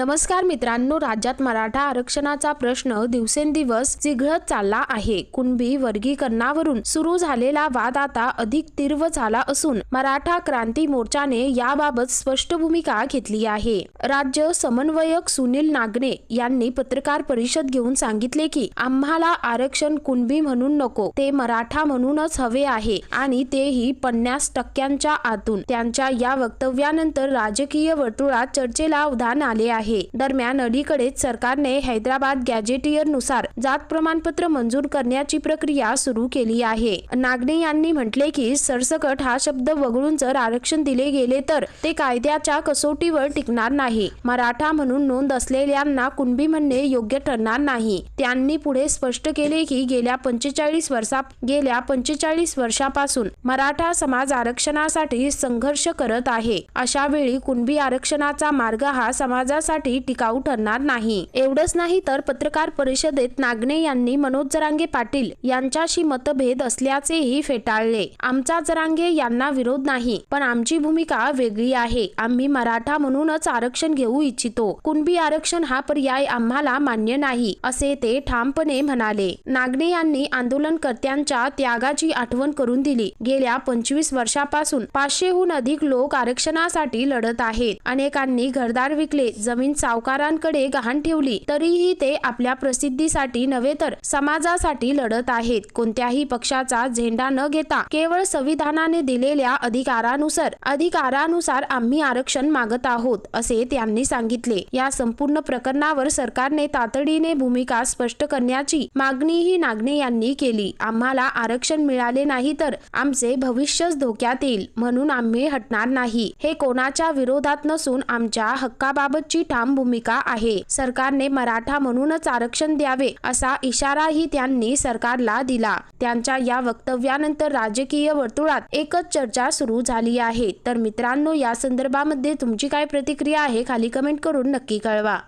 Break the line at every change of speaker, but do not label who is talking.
नमस्कार मित्रांनो राज्यात मराठा आरक्षणाचा प्रश्न दिवसेंदिवस चिघळत चालला आहे. कुणबी वर्गीकरणावरून सुरू झालेला वाद आता अधिक तीव्र झाला असून मराठा क्रांती मोर्चाने याबाबत स्पष्ट भूमिका घेतली आहे. राज्य समन्वयक सुनील नागणे यांनी पत्रकार परिषद घेऊन सांगितले की आम्हाला आरक्षण कुणबी म्हणून नको ते मराठा म्हणूनच हवे आहे आणि तेही पन्नास टक्क्यांच्या आतून. त्यांच्या या वक्तव्यानंतर राजकीय वर्तुळात चर्चेला उधाण आले आहे. दरम्यान अलीकडेच सरकारने हैदराबाद गॅजेटियरनुसार जात प्रमाणपत्र मंजूर करण्याची प्रक्रिया सुरू केली आहे. नागणे यांनी म्हटले की सरसकट हा शब्द वगळून जर आरक्षण दिले गेले तर ते कायद्याच्या कसोटीवर टिकणार नाही. मराठा म्हणून नोंद असलेल्यांना कुणबी म्हणणे योग्य ठरणार नाही. त्यांनी पुढे स्पष्ट केले की गेल्या पंचेचाळीस वर्षा गेल्या पंचेचाळीस वर्षापासून मराठा समाज आरक्षणासाठी संघर्ष करत आहे. अशा वेळी कुणबी आरक्षणाचा मार्ग हा समाजासाठी टिकाऊ ठरणार नाही. एवढंच नाही तर पत्रकार परिषदेत नागणे यांनी मनोज जरांगे पाटील यांच्याशी मतभेद असल्याचेही फेटाळले. आमचा जरांगे यांना विरोध नाही पण आमची भूमिका वेगळी आहे. आम्ही मराठा म्हणूनच आरक्षण घेऊ इच्छितो. कुणबी आरक्षण हा पर्याय आम्हाला मान्य नाही असे ते ठामपणे म्हणाले. नागणे यांनी आंदोलनकर्त्यांच्या त्यागाची आठवण करून दिली. गेल्या पंचवीस वर्षापासून पाचशेहून अधिक लोक आरक्षणासाठी लढत आहेत. अनेकांनी घरदार विकले जमीन सावकारांकडे गहाण ठेवली तरीही ते आपल्या प्रसिद्धीसाठी नव्हे तर समाजासाठी लढत आहेत. कोणत्याही पक्षाचा झेंडा न घेता केवळ संविधानाने दिलेल्या अधिकारानुसार अधिकारानुसार आम्ही आरक्षण मागत आहोत असे त्यांनी सांगितले. या संपूर्ण प्रकरणावर सरकारने तातडीने भूमिका स्पष्ट करण्याची मागणीही नागणे यांनी केली. आम्हाला आरक्षण मिळाले नाही तर आमचे भविष्यच धोक्यात येईल म्हणून आम्ही हटणार नाही. हे कोणाच्या विरोधात नसून आमच्या हक्काबाबतची ठाम भूमिका आहे. सरकारने मराठा म्हणूनच आरक्षण द्यावे असा इशाराही त्यांनी सरकारला दिला. त्यांच्या या वक्तव्यानंतर राजकीय वर्तुळात एकच चर्चा सुरू झाली आहे. तर मित्रांनो या संदर्भामध्ये तुमची काय प्रतिक्रिया आहे खाली कमेंट करून नक्की कळवा.